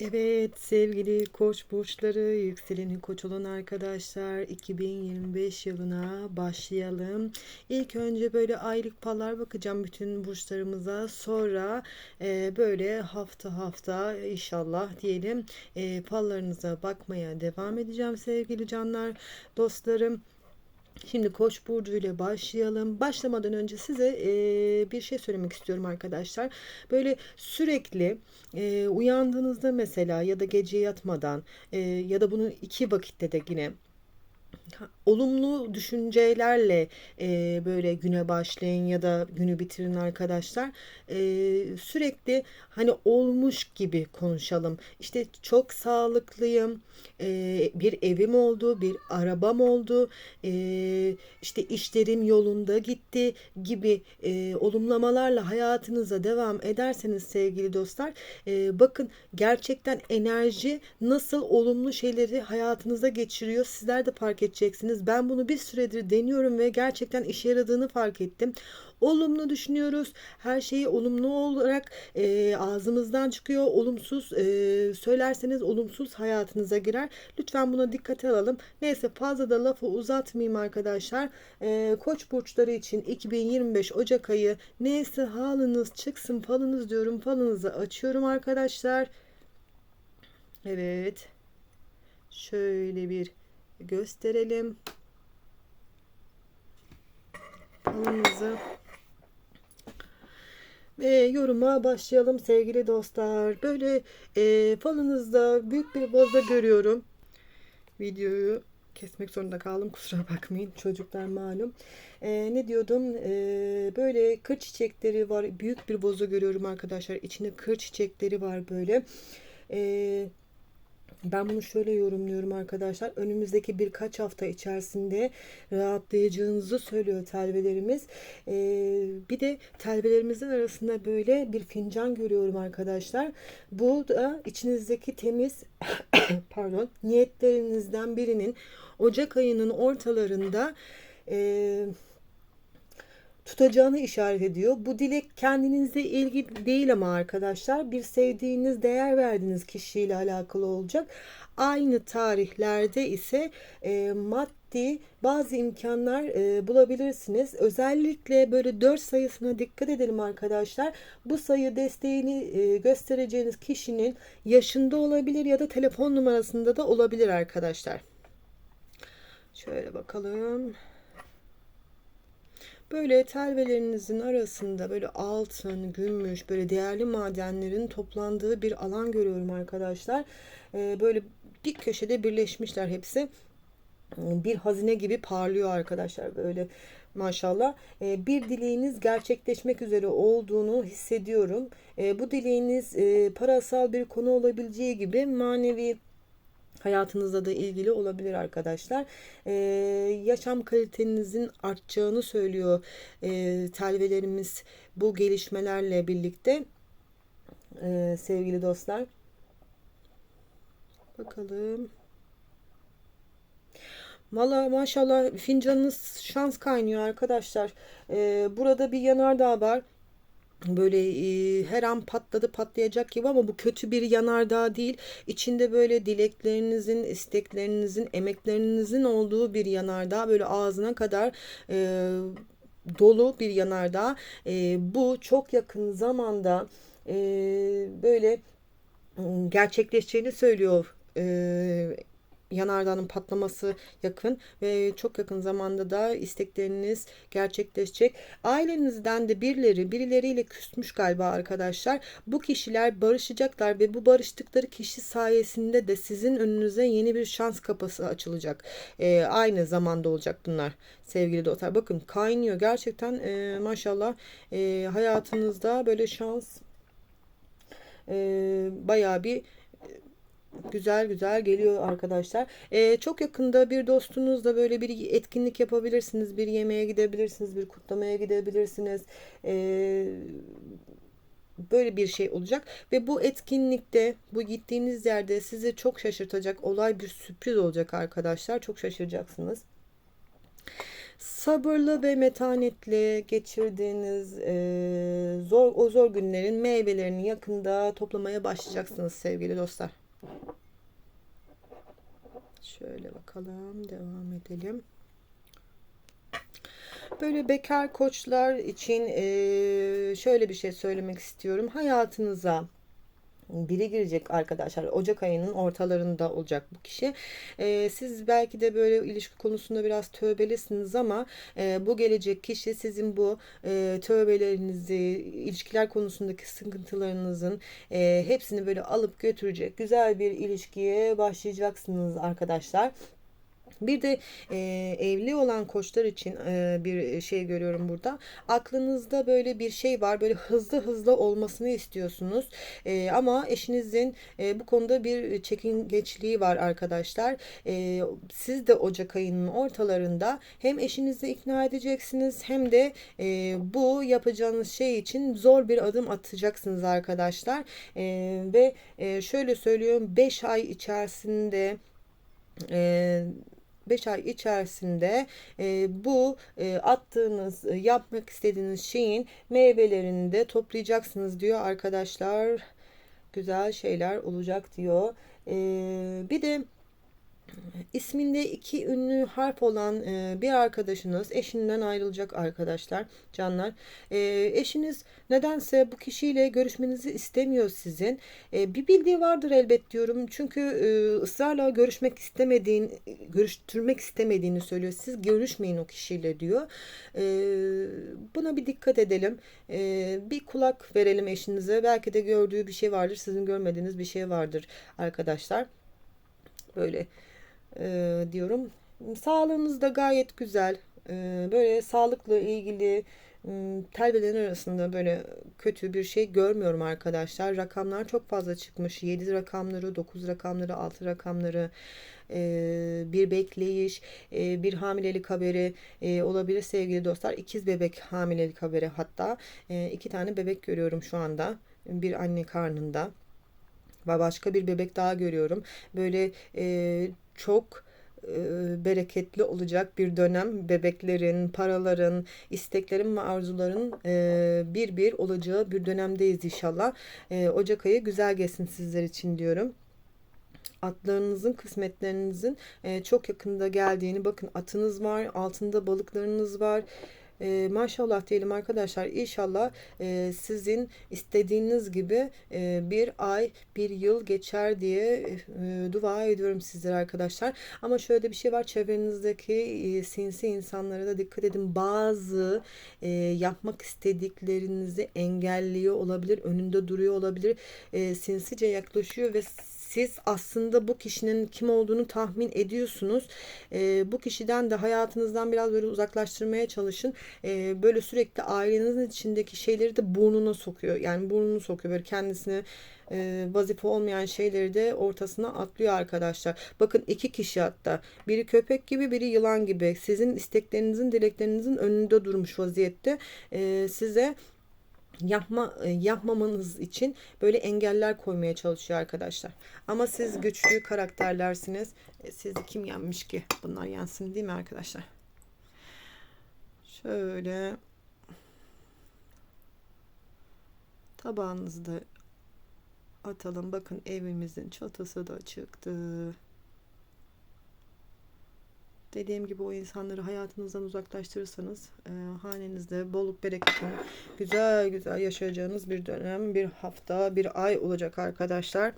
Evet sevgili koç burçları, yükseleni koç olan arkadaşlar 2025 yılına başlayalım. İlk önce böyle aylık fallar bakacağım bütün burçlarımıza. Sonra e, böyle hafta hafta inşallah diyelim e, fallarınıza bakmaya devam edeceğim sevgili canlar, dostlarım. Şimdi Koç burcu ile başlayalım. Başlamadan önce size e, bir şey söylemek istiyorum arkadaşlar. Böyle sürekli e, uyandığınızda mesela ya da gece yatmadan e, ya da bunu iki vakitte de yine olumlu düşüncelerle e, böyle güne başlayın ya da günü bitirin arkadaşlar. E, sürekli hani olmuş gibi konuşalım. İşte çok sağlıklıyım, e, bir evim oldu, bir arabam oldu, e, işte işlerim yolunda gitti gibi e, olumlamalarla hayatınıza devam ederseniz sevgili dostlar, e, bakın gerçekten enerji nasıl olumlu şeyleri hayatınıza geçiriyor. Sizler de fark edeceksiniz. Ben bunu bir süredir deniyorum ve gerçekten işe yaradığını fark ettim. Olumlu düşünüyoruz. Her şeyi olumlu olarak e, ağzımızdan çıkıyor. Olumsuz e, söylerseniz olumsuz hayatınıza girer. Lütfen buna dikkate alalım. Neyse fazla da lafı uzatmayayım arkadaşlar. E, Koç burçları için 2025 Ocak ayı neyse halınız çıksın falınız diyorum. Falınızı açıyorum arkadaşlar. Evet. Şöyle bir gösterelim. Falımızı ve yoruma başlayalım sevgili dostlar. Böyle e, falınızda büyük bir boza görüyorum. Videoyu kesmek zorunda kaldım. Kusura bakmayın. Çocuklar malum. E, ne diyordum? E, böyle kır çiçekleri var. Büyük bir boza görüyorum arkadaşlar. İçinde kır çiçekleri var böyle. Eee ben bunu şöyle yorumluyorum arkadaşlar. Önümüzdeki birkaç hafta içerisinde rahatlayacağınızı söylüyor telvelerimiz. Ee, bir de telvelerimizin arasında böyle bir fincan görüyorum arkadaşlar. Bu da içinizdeki temiz pardon niyetlerinizden birinin Ocak ayının ortalarında eee tutacağını işaret ediyor. Bu dilek kendinizle ilgili değil ama arkadaşlar bir sevdiğiniz, değer verdiğiniz kişiyle alakalı olacak. Aynı tarihlerde ise e, maddi bazı imkanlar e, bulabilirsiniz. Özellikle böyle 4 sayısına dikkat edelim arkadaşlar. Bu sayı desteğini e, göstereceğiniz kişinin yaşında olabilir ya da telefon numarasında da olabilir arkadaşlar. Şöyle bakalım. Böyle telvelerinizin arasında böyle altın, gümüş, böyle değerli madenlerin toplandığı bir alan görüyorum arkadaşlar. Ee, böyle bir köşede birleşmişler hepsi. Bir hazine gibi parlıyor arkadaşlar böyle maşallah. Ee, bir dileğiniz gerçekleşmek üzere olduğunu hissediyorum. Ee, bu dileğiniz e, parasal bir konu olabileceği gibi manevi hayatınızda da ilgili olabilir arkadaşlar. Ee, yaşam kalitenizin artacağını söylüyor e, telvelerimiz bu gelişmelerle birlikte ee, sevgili dostlar. Bakalım. Valla maşallah fincanınız şans kaynıyor arkadaşlar. Ee, burada bir yanardağ var böyle e, her an patladı patlayacak gibi ama bu kötü bir yanardağ değil. İçinde böyle dileklerinizin, isteklerinizin, emeklerinizin olduğu bir yanardağ. Böyle ağzına kadar e, dolu bir yanardağ. E, bu çok yakın zamanda e, böyle gerçekleşeceğini söylüyor e, yanardağın patlaması yakın ve çok yakın zamanda da istekleriniz gerçekleşecek. Ailenizden de birileri birileriyle küsmüş galiba arkadaşlar. Bu kişiler barışacaklar ve bu barıştıkları kişi sayesinde de sizin önünüze yeni bir şans kapısı açılacak. Ee, aynı zamanda olacak bunlar sevgili dostlar. Bakın kaynıyor gerçekten e, maşallah e, hayatınızda böyle şans e, bayağı bir güzel güzel geliyor arkadaşlar. Ee, çok yakında bir dostunuzla böyle bir etkinlik yapabilirsiniz. Bir yemeğe gidebilirsiniz. Bir kutlamaya gidebilirsiniz. Ee, böyle bir şey olacak ve bu etkinlikte bu gittiğiniz yerde sizi çok şaşırtacak olay bir sürpriz olacak arkadaşlar çok şaşıracaksınız sabırlı ve metanetli geçirdiğiniz e, zor o zor günlerin meyvelerini yakında toplamaya başlayacaksınız sevgili dostlar. Şöyle bakalım devam edelim. Böyle bekar koçlar için şöyle bir şey söylemek istiyorum. Hayatınıza biri girecek arkadaşlar. Ocak ayının ortalarında olacak bu kişi. Ee, siz belki de böyle ilişki konusunda biraz tövbelisiniz ama e, bu gelecek kişi sizin bu e, tövbelerinizi, ilişkiler konusundaki sıkıntılarınızın e, hepsini böyle alıp götürecek güzel bir ilişkiye başlayacaksınız arkadaşlar. Bir de e, evli olan koçlar için e, bir şey görüyorum burada. Aklınızda böyle bir şey var. Böyle hızlı hızlı olmasını istiyorsunuz. E, ama eşinizin e, bu konuda bir çekingeçliği var arkadaşlar. E, siz de Ocak ayının ortalarında hem eşinizi ikna edeceksiniz hem de e, bu yapacağınız şey için zor bir adım atacaksınız arkadaşlar. E, ve e, şöyle söylüyorum 5 ay içerisinde e, 5 ay içerisinde e, bu e, attığınız, e, yapmak istediğiniz şeyin meyvelerini de toplayacaksınız diyor arkadaşlar. Güzel şeyler olacak diyor. E, bir de isminde iki ünlü harf olan e, bir arkadaşınız eşinden ayrılacak arkadaşlar canlar. E, eşiniz nedense bu kişiyle görüşmenizi istemiyor sizin. E, bir bildiği vardır elbet diyorum. Çünkü ısrarla görüşmek istemediğin, görüştürmek istemediğini söylüyor. Siz görüşmeyin o kişiyle diyor. Buna bir dikkat edelim. Bir kulak verelim eşinize. Belki de gördüğü bir şey vardır. Sizin görmediğiniz bir şey vardır arkadaşlar. Böyle e, diyorum. Sağlığınız da gayet güzel. E, böyle sağlıkla ilgili telvelerin arasında böyle kötü bir şey görmüyorum arkadaşlar. Rakamlar çok fazla çıkmış. 7 rakamları, 9 rakamları, 6 rakamları bir bekleyiş, bir hamilelik haberi olabilir sevgili dostlar. İkiz bebek hamilelik haberi hatta. iki tane bebek görüyorum şu anda. Bir anne karnında. Ve başka bir bebek daha görüyorum. Böyle çok e, bereketli olacak bir dönem. Bebeklerin, paraların, isteklerin ve arzuların e, bir bir olacağı bir dönemdeyiz inşallah. E, Ocak ayı güzel geçsin sizler için diyorum atlarınızın kısmetlerinizin çok yakında geldiğini bakın atınız var altında balıklarınız var e, maşallah diyelim arkadaşlar. İnşallah e, sizin istediğiniz gibi e, bir ay, bir yıl geçer diye e, dua ediyorum sizlere arkadaşlar. Ama şöyle bir şey var. Çevrenizdeki e, sinsi insanlara da dikkat edin. Bazı e, yapmak istediklerinizi engelliyor olabilir. Önünde duruyor olabilir. E, sinsice yaklaşıyor ve siz aslında bu kişinin kim olduğunu tahmin ediyorsunuz. E, bu kişiden de hayatınızdan biraz böyle uzaklaştırmaya çalışın. E, böyle sürekli ailenizin içindeki şeyleri de burnuna sokuyor. Yani burnunu sokuyor böyle kendisine e, vazife olmayan şeyleri de ortasına atlıyor arkadaşlar. Bakın iki kişi hatta. Biri köpek gibi biri yılan gibi. Sizin isteklerinizin dileklerinizin önünde durmuş vaziyette. E, size yapma e, yapmamanız için böyle engeller koymaya çalışıyor arkadaşlar. Ama siz güçlü karakterlersiniz. E, sizi kim yenmiş ki? Bunlar yensin değil mi arkadaşlar? Şöyle tabağınızı da atalım. Bakın evimizin çatısı da çıktı. Dediğim gibi o insanları hayatınızdan uzaklaştırırsanız e, hanenizde bolluk bereketin güzel güzel yaşayacağınız bir dönem, bir hafta, bir ay olacak arkadaşlar.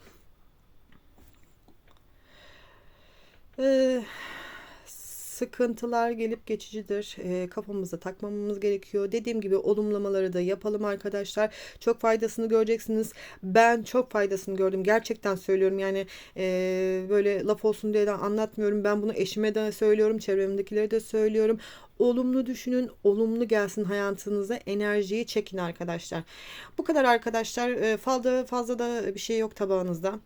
Eee sıkıntılar gelip geçicidir. E, kafamıza takmamamız gerekiyor. Dediğim gibi olumlamaları da yapalım arkadaşlar. Çok faydasını göreceksiniz. Ben çok faydasını gördüm. Gerçekten söylüyorum. Yani e, böyle laf olsun diye de anlatmıyorum. Ben bunu eşime de söylüyorum. Çevremdekilere de söylüyorum. Olumlu düşünün, olumlu gelsin hayatınıza. Enerjiyi çekin arkadaşlar. Bu kadar arkadaşlar. E, fazla fazla da bir şey yok tabağınızda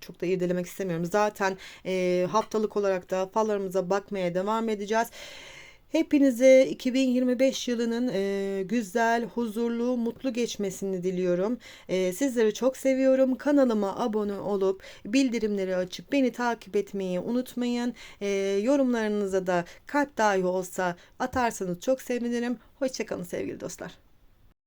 çok da irdelemek istemiyorum. Zaten e, haftalık olarak da fallarımıza bakmaya devam edeceğiz. Hepinize 2025 yılının e, güzel, huzurlu, mutlu geçmesini diliyorum. E, sizleri çok seviyorum. Kanalıma abone olup bildirimleri açıp beni takip etmeyi unutmayın. E, yorumlarınıza da kalp dahi olsa atarsanız çok sevinirim. Hoşçakalın sevgili dostlar.